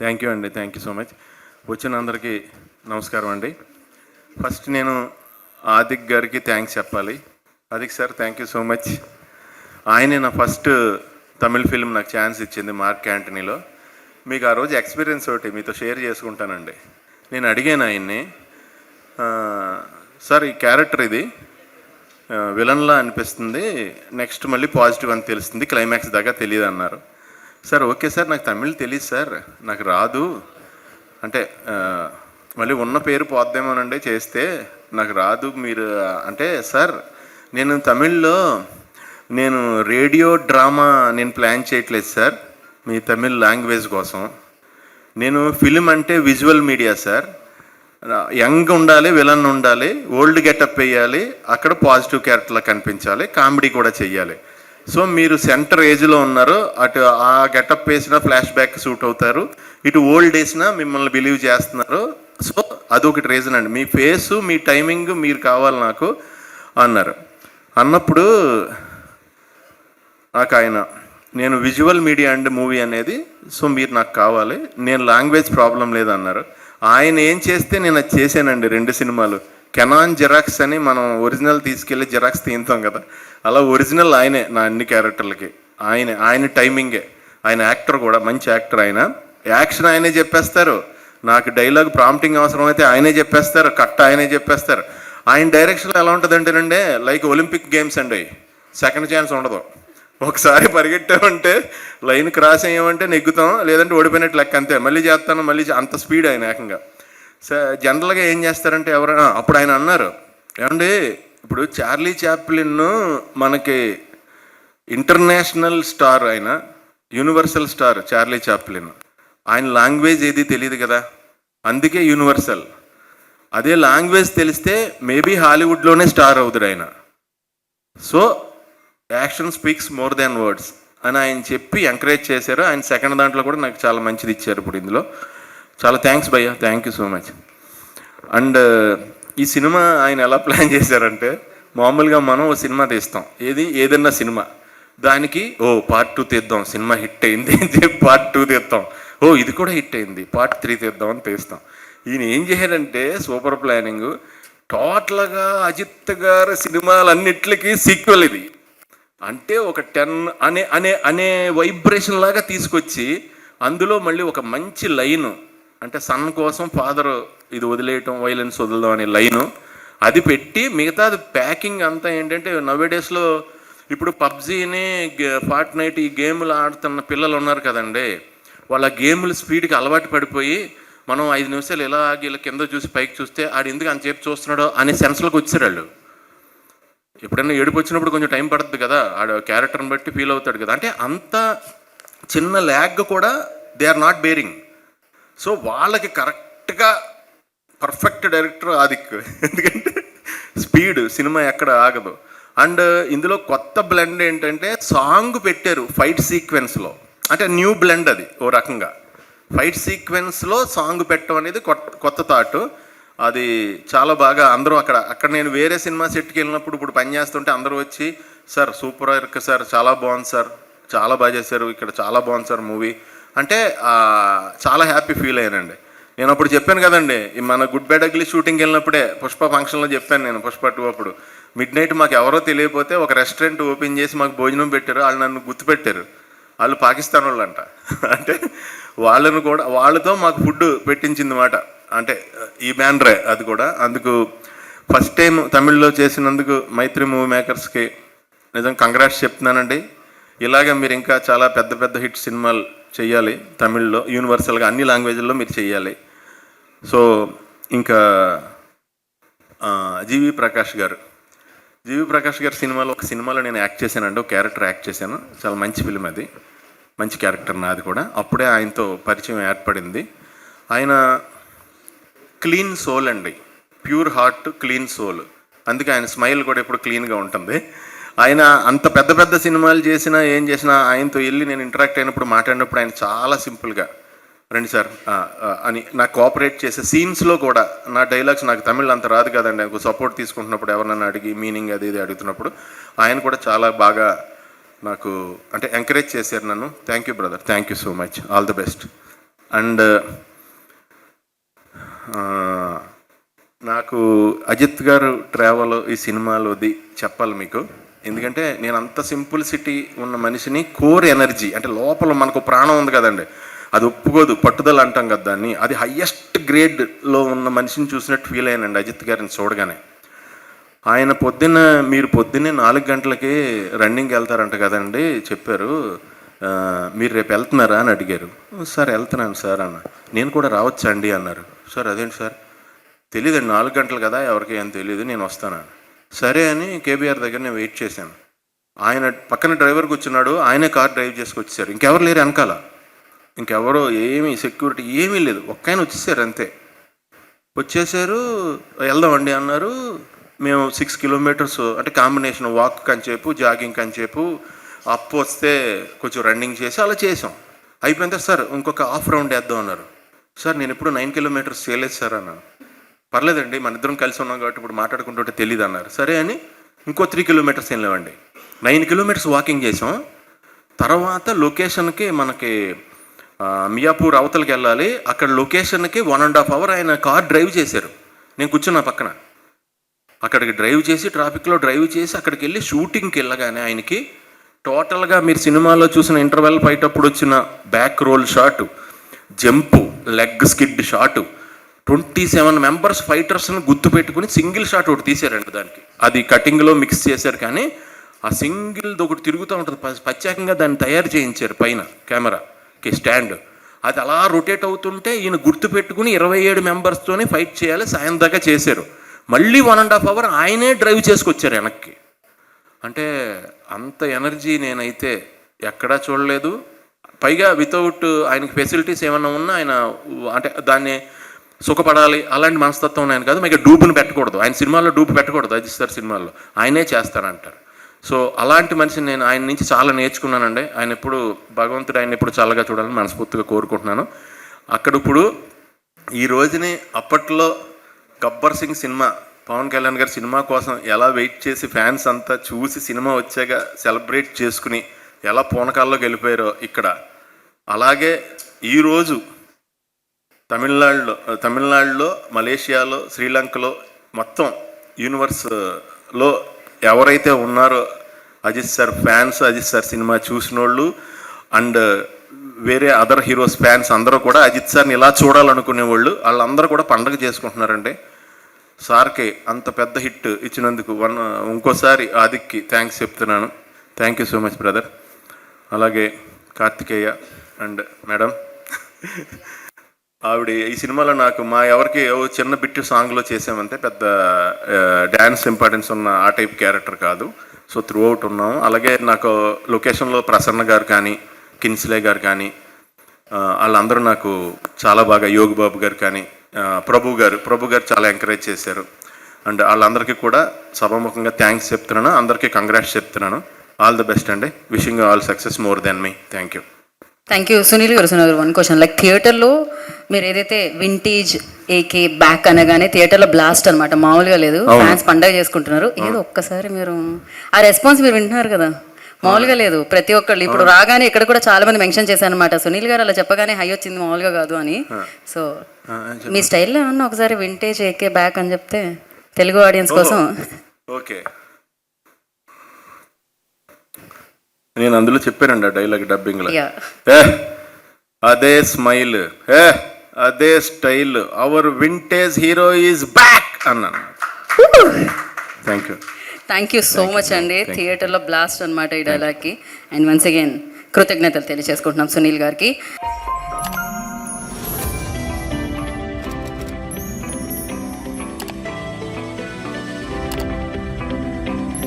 Thank you అండి. Thank you so much వచ్చిన అందరికీ నమస్కారం అండి. ఫస్ట్ నేను ఆదిక్ గారికి థ్యాంక్స్ చెప్పాలి. Adhik sir thank you so much ఆయనే నా ఫస్ట్ తమిళ్ ఫిల్మ్ నాకు ఛాన్స్ ఇచ్చింది మార్క్ యాంటనీలో. మీకు ఆ రోజు ఎక్స్పీరియన్స్ ఒకటి మీతో షేర్ చేసుకుంటానండి. నేను అడిగాను ఆయన్ని సార్ ఈ క్యారెక్టర్ ఇది విలన్లా అనిపిస్తుంది నెక్స్ట్ మళ్ళీ పాజిటివ్ అని తెలుస్తుంది క్లైమాక్స్ దాకా తెలియదు అన్నారు సార్ ఓకే సార్ నాకు తమిళ్ తెలియదు సార్ నాకు రాదు. అంటే మళ్ళీ ఉన్న పేరు పోద్దేమోనండి చేస్తే నాకు రాదు మీరు అంటే సార్ నేను తమిళ్ళో నేను రేడియో డ్రామా నేను ప్లాన్ చేయట్లేదు సార్ మీ తమిళ్ లాంగ్వేజ్ కోసం. నేను ఫిలిం అంటే విజువల్ మీడియా సార్. యంగ్ ఉండాలి విలన్ ఉండాలి ఓల్డ్ గెటప్ వేయాలి అక్కడ పాజిటివ్ క్యారెక్టర్లా కనిపించాలి కామెడీ కూడా చెయ్యాలి. సో మీరు సెంటర్ ఏజ్లో ఉన్నారు అటు ఆ గెటప్ వేసిన ఫ్లాష్ బ్యాక్ సూట్ అవుతారు. ఇటు ఓల్డ్ వేసినా మిమ్మల్ని బిలీవ్ చేస్తున్నారు. సో అదొకటి రీజన్ అండి. మీ ఫేసు మీ టైమింగ్ మీరు కావాలి నాకు అన్నారు. అన్నప్పుడు నాకు ఆయన నేను విజువల్ మీడియా అండ్ మూవీ అనేది సో మీరు నాకు కావాలి. నేను లాంగ్వేజ్ ప్రాబ్లం లేదన్నారు. ఆయన ఏం చేస్తే నేను అది చేశానండి రెండు సినిమాలు. కెనాన్ జిరాక్స్ అని మనం ఒరిజినల్ తీసుకెళ్ళి జిరాక్స్ తీస్తాం కదా. అలా ఒరిజినల్ ఆయనే నా అన్ని క్యారెక్టర్లకి. ఆయనే ఆయన టైమింగే. ఆయన యాక్టర్ కూడా మంచి యాక్టర్ ఆయన. యాక్షన్ ఆయనే చెప్పేస్తారు. నాకు డైలాగ్ ప్రాంప్టింగ్ అవసరం అయితే ఆయనే చెప్పేస్తారు కట్ ఆయనే చెప్పేస్తారు. ఆయన డైరెక్షన్లో ఎలా ఉంటుందంటేనండి లైక్ ఒలింపిక్ గేమ్స్ అండి సెకండ్ ఛాన్స్ ఉండదు. ఒకసారి పరిగెట్టామంటే లైన్ క్రాస్ అయ్యామంటే నెగ్గుతాం లేదంటే ఓడిపోయినట్టు లెక్క అంతే. మళ్ళీ చేస్తాను మళ్ళీ అంత స్పీడ్ ఆయన ఏకంగా. జనరల్గా ఏం చేస్తారంటే ఎవరైనా అప్పుడు ఆయన అన్నారు. ఏమండి ఇప్పుడు చార్లీ చాప్లిన్ మనకి ఇంటర్నేషనల్ స్టార్ ఆయన యూనివర్సల్ స్టార్ చార్లీ చాప్లిన్. ఆయన లాంగ్వేజ్ ఏది తెలియదు కదా అందుకే యూనివర్సల్. అదే లాంగ్వేజ్ తెలిస్తే మేబీ హాలీవుడ్లోనే స్టార్ అవుతాడు ఆయన. So action speaks more than words అని ఆయన చెప్పి ఎంకరేజ్ చేశారు. ఆయన సెకండ్ దాంట్లో కూడా నాకు చాలా మంచిది ఇచ్చారు ఇప్పుడు ఇందులో. చాలా థ్యాంక్స్ భయ్య. Thank you so much and ఈ సినిమా ఆయన ఎలా ప్లాన్ చేశారంటే మామూలుగా మనం ఓ సినిమా తీస్తాం. ఏది? ఏదన్నా సినిమా. దానికి ఓ పార్ట్ టూ తీద్దాం. సినిమా హిట్ అయింది అని చెప్పి పార్ట్ టూ తీద్దాం. ఓ ఇది కూడా హిట్ అయింది. పార్ట్ త్రీ తీద్దాం అని తీస్తాం. ఈయన ఏం చేశాడంటే సూపర్ ప్లానింగ్ టోటల్గా అజిత్ గారి సినిమాలన్నిటికీ సీక్వెల్ ఇది. అంటే ఒక టెన్ అనే అనే అనే వైబ్రేషన్ లాగా తీసుకొచ్చి అందులో మళ్ళీ ఒక మంచి లైను అంటే సన్ కోసం ఫాదర్ ఇది వదిలేయటం వైలెన్స్ వదలడం అనే లైను. అది పెట్టి మిగతాది ప్యాకింగ్ అంతా ఏంటంటే నవే డేస్లో ఇప్పుడు పబ్జీని ఫార్ట్ నైట్ ఈ గేములు ఆడుతున్న పిల్లలు ఉన్నారు కదండి. వాళ్ళ గేములు స్పీడ్కి అలవాటు పడిపోయి మనం ఐదు నిమిషాలు ఇలా ఆగి ఇలా కింద చూసి పైకి చూస్తే ఆడు ఎందుకు అంతసేపు చూస్తున్నాడో అనే సెన్స్లోకి వచ్చారు వాళ్ళు ఎప్పుడైనా ఏడుపు వచ్చినప్పుడు కొంచెం టైం పడుతుంది కదా ఆడు క్యారెక్టర్ని బట్టి ఫీల్ అవుతాడు కదా. అంటే అంత చిన్న ల్యాగ్ కూడా they are not bearing. So వాళ్ళకి కరెక్ట్గా పర్ఫెక్ట్ డైరెక్టర్ ఆదిక్. ఎందుకంటే స్పీడ్ సినిమా ఎక్కడ ఆగదు. అండ్ ఇందులో కొత్త బ్లెండ్ ఏంటంటే సాంగ్ పెట్టారు ఫైట్ సీక్వెన్స్లో. అంటే న్యూ బ్లెండ్ అది ఓ రకంగా. ఫైట్ సీక్వెన్స్లో సాంగ్ పెట్టడం అనేది కొత్త కొత్త థాట్. అది చాలా బాగా అందరూ అక్కడ అక్కడ నేను వేరే సినిమా సెట్కి వెళ్ళినప్పుడు ఇప్పుడు పని చేస్తుంటే అందరూ వచ్చి సార్ సూపర్ వర్క్ సార్ చాలా బాగుంది సార్. చాలా బాగా చేశారు. ఇక్కడ చాలా బాగుంది సార్ మూవీ. అంటే చాలా హ్యాపీ ఫీల్ అయ్యానండి. నేను అప్పుడు చెప్పాను కదండి మన గుడ్ బ్యాడ్ అగ్లీ షూటింగ్కి వెళ్ళినప్పుడే పుష్ప ఫంక్షన్లో చెప్పాను నేను పుష్ప టూ అప్పుడు. మిడ్ నైట్ మాకు ఎవరో తెలియకపోతే ఒక రెస్టారెంట్ ఓపెన్ చేసి మాకు భోజనం పెట్టారు వాళ్ళు నన్ను గుర్తుపెట్టారు. వాళ్ళు పాకిస్తాన్ వాళ్ళు అంట అంటే వాళ్ళను కూడా వాళ్ళతో మాకు ఫుడ్ పెట్టించింది మాట. అంటే ఈ బ్యానరే అది కూడా. అందుకు ఫస్ట్ టైం తమిళ్ళో చేసినందుకు మైత్రి మూవీ మేకర్స్కి నిజం కంగ్రాట్స్ చెప్తున్నానండి. ఇలాగ మీరు ఇంకా చాలా పెద్ద పెద్ద హిట్ సినిమాలు చేయాలి తమిళ్ళో యూనివర్సల్గా అన్ని లాంగ్వేజ్ల్లో మీరు చేయాలి సో ఇంకా జీవి ప్రకాష్ గారు. జీవి ప్రకాష్ గారి సినిమాలో ఒక సినిమాలో నేను యాక్ట్ చేశానండి. ఒక క్యారెక్టర్ యాక్ట్ చేశాను. చాలా మంచి ఫిలిం అది. మంచి క్యారెక్టర్ నాది కూడా. అప్పుడే ఆయనతో పరిచయం ఏర్పడింది. ఆయన క్లీన్ సోల్ అండి. Pure heart clean soul. అందుకే ఆయన స్మైల్ కూడా ఎప్పుడు క్లీన్గా ఉంటుంది. ఆయన అంత పెద్ద పెద్ద సినిమాలు చేసినా ఏం చేసినా ఆయనతో వెళ్ళి నేను ఇంటరాక్ట్ అయినప్పుడు మాట్లాడినప్పుడు ఆయన చాలా సింపుల్గా రండి సార్ అని నాకు కోఆపరేట్ చేసే సీన్స్లో కూడా నా డైలాగ్స్ నాకు తమిళ్ అంత రాదు కదండి. నాకు సపోర్ట్ తీసుకుంటున్నప్పుడు ఎవరన్నా అడిగి మీనింగ్ అది ఇది అడుగుతున్నప్పుడు ఆయన కూడా చాలా బాగా నాకు అంటే ఎంకరేజ్ చేశారు నన్ను. Thank you brother thank you so much all the best and నాకు అజిత్ గారు ట్రావెల్ ఈ సినిమాలోది చెప్పాలి మీకు. ఎందుకంటే నేను అంత సింపుల్సిటీ ఉన్న మనిషిని కోర్ ఎనర్జీ అంటే లోపల మనకు ప్రాణం ఉంది కదండి అది ఒప్పుకోదు పట్టుదల అంటాం కదా దాన్ని. అది హయ్యెస్ట్ గ్రేడ్లో ఉన్న మనిషిని చూసినట్టు ఫీల్ అయ్యానండి అజిత్ గారిని చూడగానే. ఆయన పొద్దున్న మీరు పొద్దున్నే నాలుగు గంటలకి రన్నింగ్కి వెళ్తారంట కదండి చెప్పారు. మీరు రేపు వెళ్తున్నారా? అని అడిగారు. సార్ వెళ్తున్నాను సార్ అన్న. నేను కూడా రావచ్చండి అన్నారు. సార్ అదేంటి సార్? తెలియదండి నాలుగు గంటలు కదా ఎవరికి ఏం తెలియదు నేను వస్తాను సరే అని కేబీఆర్ దగ్గర నేను వెయిట్ చేశాను. ఆయన పక్కన డ్రైవర్ కూర్చున్నాడు ఆయనే కార్ డ్రైవ్ చేసుకొచ్చేసారు. ఇంకెవరు లేరు వెనకాల. ఇంకెవరో ఏమీ సెక్యూరిటీ ఏమీ లేదు. ఒక్క ఆయన వచ్చేసారు అంతే. వచ్చేసారు వెళ్దామండి అన్నారు. మేము సిక్స్ కిలోమీటర్స్ అంటే కాంబినేషన్ వాక్ కంచేపు జాగింగ్ కంచేపు అప్ వస్తే కొంచెం రన్నింగ్ చేసి అలా చేసాం. అయిపోయిన సార్ ఇంకొక హాఫ్ రౌండ్ వేద్దాం అన్నారు. సార్ నేను ఇప్పుడు నైన్ కిలోమీటర్స్ చేయలేదు సార్ అన్నాను. పర్లేదండి మన ఇద్దరం కలిసి ఉన్నాం కాబట్టి ఇప్పుడు మాట్లాడుకుంటుంటే తెలియదు అన్నారు. సరే అని ఇంకో త్రీ కిలోమీటర్స్ ఏం లేవండి. నైన్ కిలోమీటర్స్ వాకింగ్ చేసాం. తర్వాత లొకేషన్కి మనకి మియాపూర్ అవతలకి వెళ్ళాలి. అక్కడ లొకేషన్కి వన్ అండ్ హాఫ్ అవర్ ఆయన కార్ డ్రైవ్ చేశారు. నేను కూర్చున్నా పక్కన. అక్కడికి డ్రైవ్ చేసి ట్రాఫిక్లో డ్రైవ్ చేసి అక్కడికి వెళ్ళి షూటింగ్కి వెళ్ళగానే ఆయనకి టోటల్గా మీరు సినిమాలో చూసిన ఇంటర్వెల్ ఫైట్ అప్పుడు వచ్చిన back roll shot jump leg skid shot twenty seven members ఫైటర్స్ని గుర్తు పెట్టుకుని సింగిల్ షాట్ ఒకటి తీసారండి దానికి. అది కటింగ్లో మిక్స్ చేశారు కానీ ఆ సింగిల్ ఒకటి తిరుగుతూ ఉంటుంది. ప- ప్రత్యేకంగా దాన్ని తయారు చేయించారు పైన కెమెరాకి స్టాండ్ అది అలా రొటేట్ అవుతుంటే ఈయన గుర్తు పెట్టుకుని ఇరవై ఏడు మెంబర్స్తోనే ఫైట్ చేయాలి. సాయం దాకా చేశారు. మళ్ళీ వన్ అండ్ హాఫ్ అవర్ ఆయనే డ్రైవ్ చేసుకొచ్చారు వెనక్కి. అంటే అంత ఎనర్జీ నేనైతే ఎక్కడా చూడలేదు. పైగా వితౌట్ ఆయనకి ఫెసిలిటీస్ ఏమైనా ఉన్నా ఆయన అంటే దాన్ని సుఖపడాలి అలాంటి మనస్తత్వం ఆయన కాదు. మీకు డూపుని పెట్టకూడదు. ఆయన సినిమాల్లో డూపు పెట్టకూడదు. అది సార్ సినిమాల్లో. ఆయనే చేస్తారంటారు. సో అలాంటి మనిషిని నేను ఆయన నుంచి చాలా నేర్చుకున్నానండి. ఆయన ఎప్పుడు భగవంతుడు ఆయన ఎప్పుడు చల్లగా చూడాలని మనస్ఫూర్తిగా కోరుకుంటున్నాను. అక్కడ ఇప్పుడు ఈ రోజుని అప్పట్లో గబ్బర్ సింగ్ సినిమా పవన్ కళ్యాణ్ గారి సినిమా కోసం ఎలా వెయిట్ చేసి ఫ్యాన్స్ అంతా చూసి సినిమా వచ్చాక సెలబ్రేట్ చేసుకుని ఎలా పూనకాల్లోకి వెళ్ళిపోయారో ఇక్కడ. అలాగే ఈరోజు తమిళనాడులో తమిళనాడులో మలేషియాలో శ్రీలంకలో మొత్తం యూనివర్స్లో ఎవరైతే ఉన్నారో Ajith sir fans Ajith sir cinema చూసిన వాళ్ళు అండ్ వేరే అదర్ హీరోస్ ఫ్యాన్స్ అందరూ కూడా అజిత్ సార్ని ఇలా చూడాలనుకునే వాళ్ళు వాళ్ళందరూ కూడా పండగ చేసుకుంటున్నారండి. సార్కి అంత పెద్ద హిట్ ఇచ్చినందుకు వన్ ఇంకోసారి ఆదిక్కి థ్యాంక్స్ చెప్తున్నాను. Thank you so much brother అలాగే కార్తికేయ అండ్ మేడం ఆవిడ ఈ సినిమాలో నాకు మా ఎవరికి చిన్న బిట్ సాంగ్లో చేసామంటే పెద్ద డ్యాన్స్ ఇంపార్టెన్స్ ఉన్న ఆ టైప్ క్యారెక్టర్ కాదు. సో త్రూ అవుట్ ఉన్నాం అలాగే నాకు లొకేషన్లో ప్రసన్న గారు కానీ కిన్స్లే గారు కానీ వాళ్ళందరూ నాకు చాలా బాగా యోగి బాబు గారు కానీ ప్రభు గారు ప్రభు గారు చాలా ఎంకరేజ్ చేశారు. అండ్ వాళ్ళందరికీ కూడా సభాముఖంగా థ్యాంక్స్ చెప్తున్నాను. అందరికీ కంగ్రాట్స్ చెప్తున్నాను. ఆల్ ది బెస్ట్ అండి. Wishing all success more then me. Thank you. Thank you. Sunil గారు సునీల్ వన్ క్వశ్చన్. లైక్ థియేటర్లో మీరు ఏదైతే వింటేజ్ ఏకే బ్యాక్ అనగానే థియేటర్లో బ్లాస్ట్ అనమాట మామూలుగా లేదు. ఫ్యాన్స్ పండగ చేసుకుంటున్నారు. ఏదో ఒక్కసారి మీరు ఆ రెస్పాన్స్ మీరు వింటున్నారు కదా. మామూలుగా లేదు. ప్రతి ఒక్కళ్ళు ఇప్పుడు రాగానే ఇక్కడ కూడా చాలా మంది మెన్షన్ చేశారు అనమాట సునీల్ గారు అలా చెప్పగానే హై వచ్చింది మామూలుగా కాదు అని. సో మీ స్టైల్లో ఏమన్నా ఒకసారి వింటేజ్ ఏకే బ్యాక్ అని చెప్తే తెలుగు ఆడియన్స్ కోసం? ఓకే. నేను అందులో చెప్పానండి ఆ డైలాగ్ డబ్బింగ్లో అదే స్మైల్ ఏ? అదే style our vintage hero is back అన్నాను. Thank you thank you so much అండి. థియేటర్లో బ్లాస్ట్ అనమాట ఈ డైలాగ్కి అండ్ వన్స్ అగైన్ కృతజ్ఞతలు తెలియజేసుకుంటున్నాం సునీల్ గారికి.